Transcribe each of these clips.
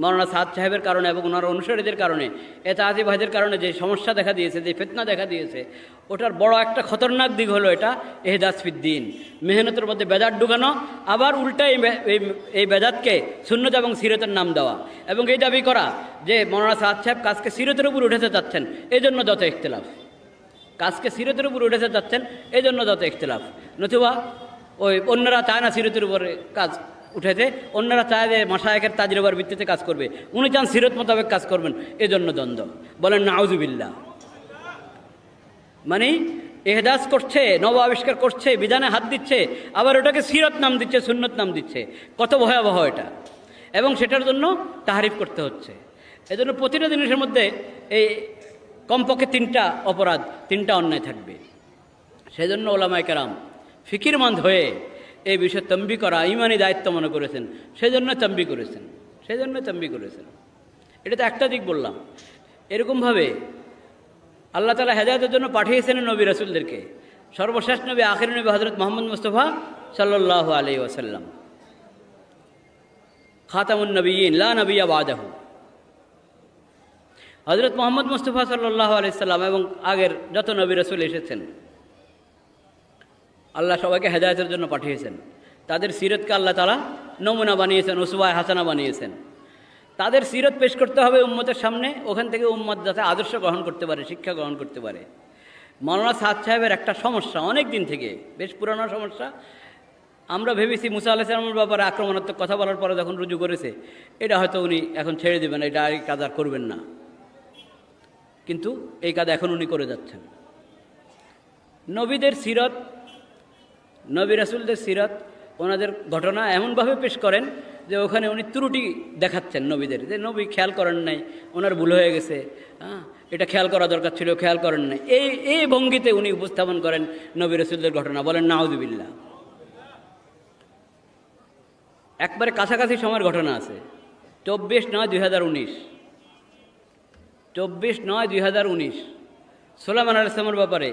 মৌলানা সাদ সাহেবের কারণে এবং ওনার অনুসারীদের কারণে এতাহাজি ভাইদের কারণে যে সমস্যা দেখা দিয়েছে, যে ফেতনা দেখা দিয়েছে, ওটার বড় একটা খতরনাক দিক হলো এটা এহদাসফিদ্দিন মেহনতের মধ্যে বেদাত ঢুকানো, আবার উল্টা এই বে- এই- এই বেদাতকে শূন্যতা এবং সিরতের নাম দেওয়া। এবং এই দাবি করা যে মৌলানা সাদ সাহেব কাজকে সিরতের উপর উঠেতে চাচ্ছেন এই জন্য যত ইখতলাফ। কাজকে সিরতের উপর উঠেতে চাচ্ছেন এই জন্য যত ইখতলাফ। নতুবা ওই অন্যরা চায় না সিরতের উপরে কাজ উঠেতে অন্যরা চায় যে মাসায়কের তাজরবার ভিত্তিতে কাজ করবে। উনি চান সিরত মোতাবেক কাজ করবেন। এজন্য দ্বন্দ্ব। বলেন নাউজুবিল্লা মানে এহদাস করছে, নব আবিষ্কার করছে, বিধানে হাত দিচ্ছে, আবার ওটাকে সিরত নাম দিচ্ছে, সুন্নত নাম দিচ্ছে। কত ভয়াবহ এটা। এবং সেটার জন্য তাহারিফ করতে হচ্ছে। এজন্য প্রতিটা জিনিসের মধ্যে এই কমপক্ষে তিনটা অপরাধ, তিনটা অন্যায় থাকবে। সেজন্য ওলামায় কেরাম ফিকিরমন্দ হয়ে এই বিষয়ে তম্বি করা, ইমানি দায়িত্ব মনে করেছেন। সেজন্য তম্বি করেছেন। সেজন্য তম্বি করেছেন। এটা তো একটা দিক বললাম। এরকমভাবে আল্লাহ তালা হেদায়তের জন্য পাঠিয়েছেন নবী রসুলদেরকে। সর্বশেষ নবী, আখির নবী হজরত মোহাম্মদ মুস্তফা সাল্লাহ আলি ওসাল্লাম খাতামুন নবীন লা নবিয়া বাদাহু। হজরত মোহাম্মদ মুস্তফা সাল্লাহ আলাইসাল্লাম এবং আগের যত নবী রসুল এসেছেন। আল্লাহ সবাইকে হেদায়তের জন্য পাঠিয়েছেন। তাদের সিরতকে আল্লাহ তালা নমুনা বানিয়েছেন ওসুবায় হাসানা বানিয়েছেন। তাদের সিরত পেশ করতে হবে উম্মতের সামনে, ওখান থেকে উম্মত যাতে আদর্শ গ্রহণ করতে পারে, শিক্ষা গ্রহণ করতে পারে। মৌলানা সাদ সাহেবের একটা সমস্যা অনেক দিন থেকে, বেশ পুরানো সমস্যা। আমরা ভেবেছি মুসা আলাহিসামের ব্যাপারে আক্রমণাত্মক কথা বলার পরে যখন রুজু করেছে, এটা হয়তো উনি এখন ছেড়ে দেবেন, এটা এই কাজ আর করবেন না। কিন্তু এই কাজ এখন উনি করে যাচ্ছেন। নবীদের সিরত নবী রাসুলদের সিরত, ওনাদের ঘটনা এমনভাবে পেশ করেন যে ওখানে উনি ত্রুটি দেখাচ্ছেন নবীদের, যে নবী খেয়াল করেন নাই, ওনার ভুল হয়ে গেছে হ্যাঁ এটা খেয়াল করা দরকার ছিল, খেয়াল করেন নাই। এই এই ভঙ্গিতে উনি উপস্থাপন করেন নবী রসুলদের ঘটনা, বলেন নাউজুবিল্লা একবারে কাছাকাছি সময়ের ঘটনা আছে। চব্বিশ নয় দুই হাজার উনিশ। চব্বিশ নয় দুই হাজার উনিশ। সোলামান আলাইসলামের ব্যাপারে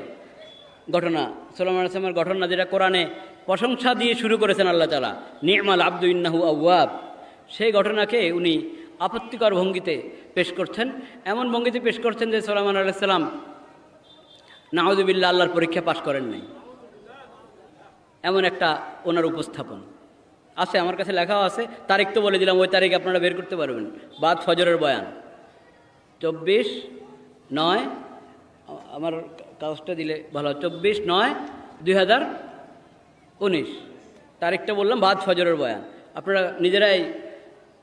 ঘটনা সোলামান আলাইসলামের ঘটনা যেটা কোরআনে প্রশংসা দিয়ে শুরু করেছেন আল্লাহ তালা নিয়মাল আব্দু ইন্নাহু আউয়াব সেই ঘটনাকে উনি আপত্তিকর ভঙ্গিতে পেশ করছেন। এমন ভঙ্গিতে পেশ করছেন যে সোলামান আলাইসাল্লাম নাহজুবিল্লা আল্লাহর পরীক্ষা পাশ করেন নাই। এমন একটা ওনার উপস্থাপন। আছে, আমার কাছে লেখাও আছে, তারিখ তো বলে দিলাম, ওই তারিখ আপনারা বের করতে পারবেন। বাদ ফজরের বয়ান। চব্বিশ নয়, আমার কাগজটা দিলে ভালো চব্বিশ নয়, দুই হাজার উনিশ। তারিখটা বললাম বাদ ফজরের বয়ান। আপনারা নিজেরাই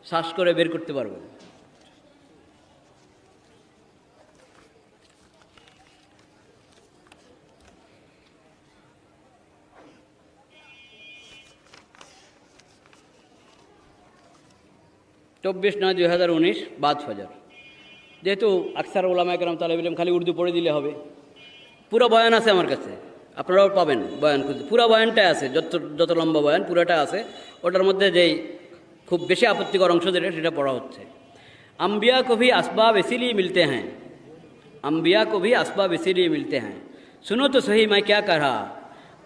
শ্বাস করে বের করতে পারবেন। চব্বিশ নয়, দুই হাজার উনিশ, বাদ ফজর। যেহেতু আকসার ওলামা একরাম তালেব ইলম খালি উর্দু পড়ে দিলে হবে। পুরো বয়ান আছে আমার কাছে আপনারাও পাবেন বয়ান খুঁজে পুরো বয়ানটাই আছে যত যত লম্বা বয়ান পুরোটা আছে ওটার মধ্যে যেই খুব বেশি আপত্তিকর অংশ যেটা সেটা পড়া হচ্ছে अम्बिया को भी असबाब इसीलिए मिलते हैं अम्बिया को भी असबाब इसीलिए मिलते हैं सुनो तो सही मैं क्या कह रहा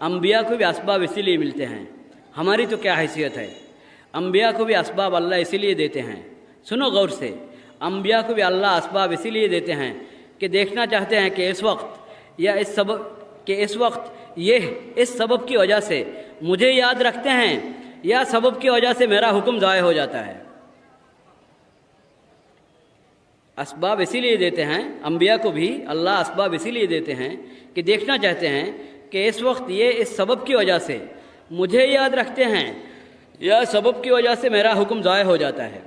अम्बिया को भी असबाब इसीलिए मिलते हैं हमारी तो क्या हैसियत है अम्बिया को भी असबाब अल्लाह इसीलिए देते हैं सुनो गौर से अम्बिया को भी अल्लाह असबाब इसीलिए देते हैं कि देखना चाहते हैं कि इस वक्त या इस सबब कि इस वक्त ये, इस सबब की वजह से मुझे याद रखते हैं, या सबब की वजह से मेरा हुक्म ज़ाय हो जाता है। इसबाब इसीलिए देते हैं अम्बिया को भी अल्लाह इसबाब इसीलिए देते हैं कि देखना चाहते हैं कि इस वक्त ये, इस सबब की वजह से मुझे याद रखते हैं, या सबब की वजह से मेरा हुक्म ज़ाय हो जाता है।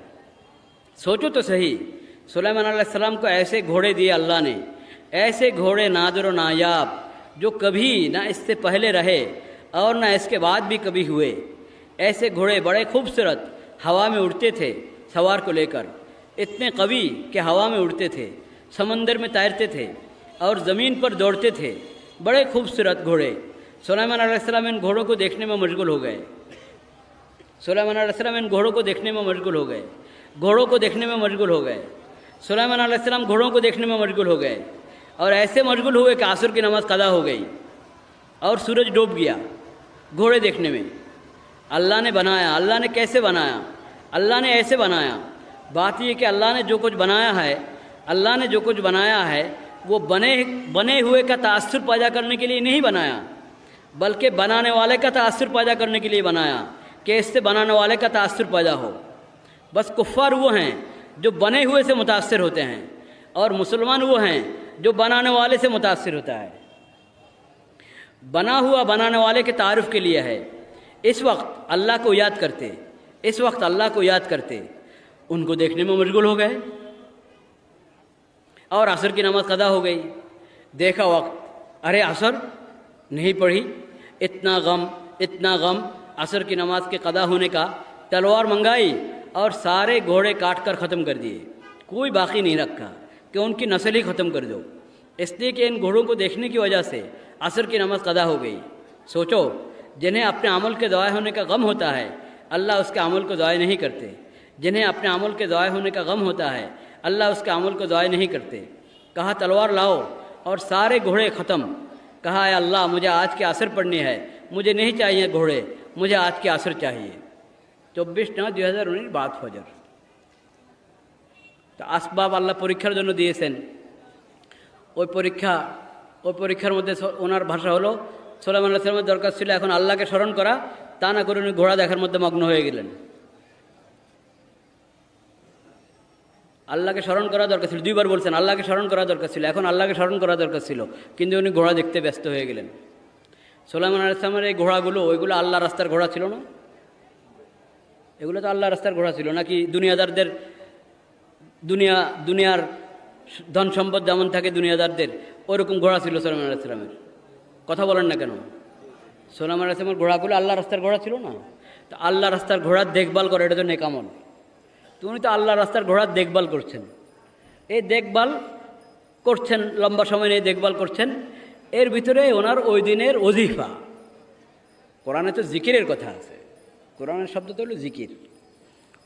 सोचो तो सही, सुलेमान सलाम को ऐसे घोड़े दिए अल्लाह ने ऐसे घोड़े नादर नायाब, जो कभी ना इससे पहले रहे और ना इसके बाद भी कभी हुए। ऐसे घोड़े बड़े खूबसूरत हवा में उड़ते थे सवार को लेकर। इतने कवि कि हवा में उड़ते थे, समंदर में तैरते थे और ज़मीन पर दौड़ते थे। बड़े खूबसूरत घोड़े। सुलेमान सलाम इन घोड़ों को देखने में मशगूल हो गए। सुलेमान इन घोड़ों को देखने में मशगूल हो गए। घोड़ों को देखने में मशगूल हो गए। सुलेमान घोड़ों को देखने में मशगूल हो गए। और ऐसे मशगूल हुए कि आसुर की नमाज़ कदा हो गई। और सूरज डूब गया घोड़े देखने में। अल्लाह ने बनाया, अल्लाह ने कैसे बनाया? अल्लाह ने ऐसे बनाया। बात यह कि अल्लाह ने जो कुछ बनाया है, अल्लाह ने जो कुछ बनाया है, वो बने बने हुए का तासुर पैदा करने के लिए नहीं बनाया, बल्कि बनाने वाले का तासुर पैदा करने के लिए बनाया, कि इससे बनाने वाले का तासुर पैदा हो। बस कुफ़ार वो हैं जो बने हुए से मुतासर होते हैं, और मुसलमान वो हैं जो बनाने वाले से मुतासर होता है। बना हुआ बनाने वाले के तारफ़ के लिए है। इस वक्त अल्लाह को याद करते, इस वक्त अल्लाह को याद करते, उनको देखने में मशगूल हो गए। और असर की नमाज़ कदा हो गई। देखा वक्त, अरे असर नहीं पढ़ी। इतना गम इतना गम, असर की नमाज़ के कदा होने का तलवार मंगाई और सारे घोड़े काट कर ख़त्म कर दिए। कोई बाकी नहीं रखा। कि उनकी नस्ल ही ख़त्म कर दो। इसलिए कि इन घोड़ों को देखने की वजह से असर की नमाज़ कदा हो गई। सोचो, जिन्हें अपने अमल के ज़ाय होने का गम होता है, अल्लाह उसके अमल को ज़ाय नहीं करते। जिन्हें अपने अमल के ज़ाय होने का गम होता है, अल्लाह उसके अमल को ज़ाय नहीं करते। कहा, तलवार लाओ और सारे घोड़े ख़त्म। कहा है अल्लाह, मुझे आज की असर पड़नी है। मुझे नहीं चाहिए घोड़े, मुझे आज के असर चाहिए। चौबीस नौ दो हज़ार उन्नीस, बात फजर। তো আসবাব আল্লাহ পরীক্ষার জন্য দিয়েছেন। ওই পরীক্ষা, ওই পরীক্ষার মধ্যে ওনার ভাষা হলো সোলাম আল্লাহ সালামের দরকার ছিল এখন আল্লাহকে স্মরণ করা, তা না করে উনি ঘোড়া দেখার মধ্যে মগ্ন হয়ে গেলেন। আল্লাহকে স্মরণ করা দরকার ছিল, দুইবার বলছেন, আল্লাহকে স্মরণ করা দরকার ছিল, এখন আল্লাহকে স্মরণ করা দরকার ছিল, কিন্তু উনি ঘোড়া দেখতে ব্যস্ত হয়ে গেলেন। সোলাইমান আলাইসলামের এই ঘোড়াগুলো, ওইগুলো আল্লাহ রাস্তার ঘোড়া ছিল না? এগুলো তো আল্লাহ রাস্তার ঘোড়া ছিল, নাকি দুনিয়াদারদের দুনিয়া, দুনিয়ার ধন সম্পদ যেমন থাকে দুনিয়াদারদের, ওরকম ঘোড়া ছিল সোলাইমান আলাইসলামের কথা বলেন না কেন? সোলাইমান আলাইসলামের ঘোড়াগুলো আল্লাহ রাস্তার ঘোড়া ছিল না? তো আল্লাহ রাস্তার ঘোড়ার দেখভাল করে, এটা তো নেকামল। তুমি তো আল্লাহ রাস্তার ঘোড়ার দেখভাল করছেন। এই দেখভাল করছেন, লম্বা সময় নিয়ে দেখভাল করছেন, এর ভিতরে ওনার ওই দিনের অজিফা কোরআনে তো জিকিরের কথা আছে। কোরআনের শব্দ তো হলো জিকির।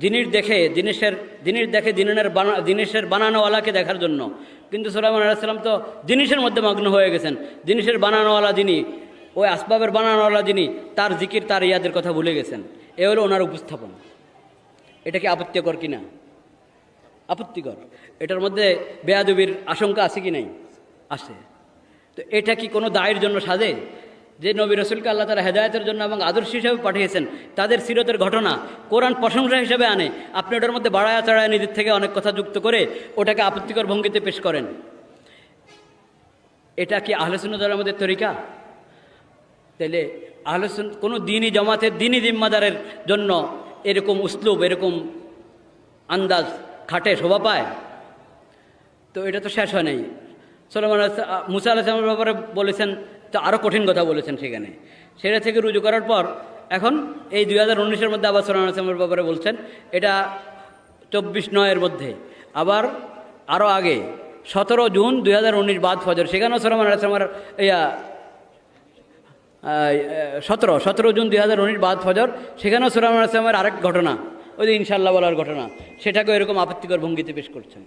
জিনিস দেখে জিনিসের জিনিস দেখে জিনের বানা জিনিসের বানানোওয়ালাকে দেখার জন্য। কিন্তু সোলাইমান আলাইসাল্লাম তো জিনিসের মধ্যে মগ্ন হয়ে গেছেন। জিনিসের বানানোওয়ালা যিনি, ওই আসবাবের বানানোওয়ালা যিনি, তার জিকির, তার ইয়াদের কথা ভুলে গেছেন। এ হলো ওনার উপস্থাপন। এটা কি আপত্তিকর কি না? আপত্তিকর। এটার মধ্যে বেয়াদবির আশঙ্কা আছে কি নাই? আছে। তো এটা কি কোনো দায়ের জন্য সাজে? যে নবী রসুলকে আল্লাহ তারা হেদায়তের জন্য এবং আদর্শ হিসাবে পাঠিয়েছেন, তাদের সিরতের ঘটনা কোরআন প্রশংসা হিসাবে আনে। আপনি ওটার মধ্যে বাড়ায়া চাড়ায় নিজের থেকে অনেক কথা যুক্ত করে ওটাকে আপত্তিকর ভঙ্গিতে পেশ করেন। এটা কি আহলেসুন্নদের আমাদের তরিকা? তাহলে আহলেসুন কোনো দিনই জমাতের দিনই জিম্মাদারের জন্য এরকম উসলুব, এরকম আন্দাজ, খাটে শোভা পায়? তো এটা তো শেষ হয় নাই। সোলেমান মুসা আলাহিসামের ব্যাপারে বলেছেন তো আরও কঠিন কথা বলেছেন সেখানে। সেটা থেকে রুজু করার পর এখন এই দুই হাজার উনিশের মধ্যে আবার সোলেমান আলাহিসামের ব্যাপারে বলছেন, এটা চব্বিশ নয়ের মধ্যে। আবার আরও আগে, সতেরো জুন দুই হাজার উনিশ বাদ ফজর, সেখানেও সোলেমান আলাহিসামের ইয়া সতেরো সতেরো জুন দুই হাজার উনিশ বাদ ফজর, সেখানেও সোলাম আসলামের আরেক ঘটনা, ওই যে ইনশাল্লাহ বলার ঘটনা, সেটাকেও এরকম আপত্তিকর ভঙ্গিতে পেশ করছেন।